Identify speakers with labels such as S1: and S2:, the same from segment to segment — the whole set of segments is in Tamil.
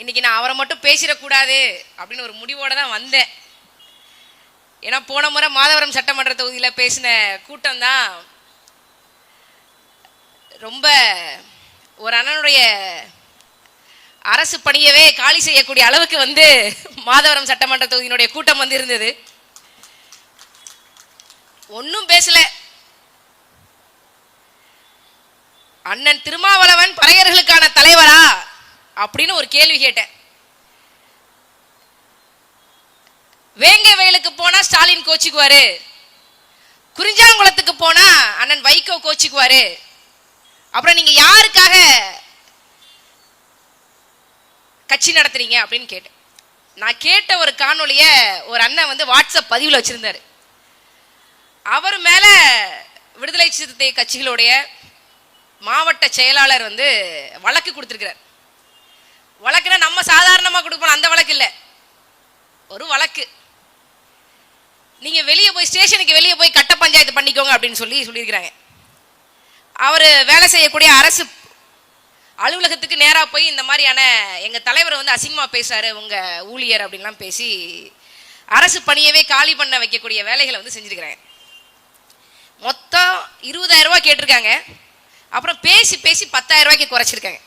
S1: இன்னைக்கு நான் அவரை மட்டும் பேசிடக்கூடாது அப்படின்னு ஒரு முடிவோட தான் வந்தேன். ஏன்னா போன முறை மாதவரம் சட்டமன்ற தொகுதியில் பேசின கூட்டம் தான் ரொம்ப ஒரு அண்ணனுடைய அரசு பணியவே காலி செய்யக்கூடிய அளவுக்கு வந்து மாதவரம் சட்டமன்ற தொகுதியினுடைய கூட்டம் வந்து இருந்தது ஒன்றும் பேசல. அண்ணன் திருமாவளவன் பறையர்களுக்கான தலைவரா? அப்படின்னு ஒரு கேள்வி கேட்டேன். வேங்கை வயலுக்கு போனா ஸ்டாலின் கோச்சிக்குவாரு. குறிஞ்சாங்குளத்துக்கு போனா அண்ணன் வைகோ கோச்சிக்குவாரு. அப்புறம் நீங்க யாருக்காக கட்சி நடத்துறீங்க அப்படின்னு கேட்டேன். நான் கேட்ட ஒரு காணொலிய ஒரு அண்ணன் வந்து வாட்ஸ்அப் பதிவில் வச்சிருந்தாரு. அவர் மேல விடுதலை சிறுத்தை கட்சிகளுடைய மாவட்ட செயலாளர் வந்து வழக்கு கொடுத்துருக்கிறார். வழக்குனா நம்ம சாதாரணமாக கொடுப்போம் அந்த வழக்கு இல்லை. ஒரு வழக்கு. நீங்க வெளியே போய் ஸ்டேஷனுக்கு வெளியே போய் கட்ட பஞ்சாயத்து பண்ணிக்கோங்க அப்படின்னு சொல்லி சொல்லியிருக்கிறாங்க. அவர் வேலை செய்யக்கூடிய அரசு அலுவலகத்துக்கு நேராக போய் இந்த மாதிரியான எங்கள் தலைவர் வந்து அசிங்கமாக பேசுறாரு உங்கள் ஊழியர் அப்படின்லாம் பேசி அரசு பணியவே காலி பண்ண வைக்கக்கூடிய வேலைகளை வந்து செஞ்சுருக்கிறாங்க. மொத்தம் இருபதாயிரம் ரூபாய் கேட்டிருக்காங்க. அப்புறம் பேசி பேசி பத்தாயிரம் ரூபாய்க்கு குறைச்சிருக்காங்க.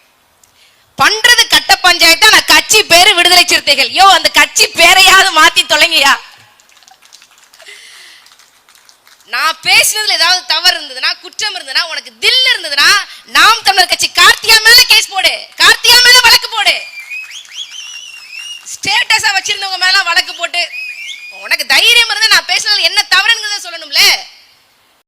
S1: பண்ணுறது கட்சி பேரு விடுதலை சிறுத்தைகள். யோ அந்த கட்சி பேரையாவது மாத்தி தொலைங்கயா நான் பேசினதுல ஏதாவது தவறு இருந்ததுன்னா குற்றம் இருந்ததுன்னா உனக்கு தில் இருந்ததுன்னா நாம் தமிழர் கட்சி கார்த்தியா மேல கேஸ் போடு. கார்த்தியா மேல வழக்கு போடு. ஸ்டேட்டஸா வச்சிருந்தவங்க மேல வழக்கு போட்டு உனக்கு தைரியம் இருந்தா நான் பேசுனதுல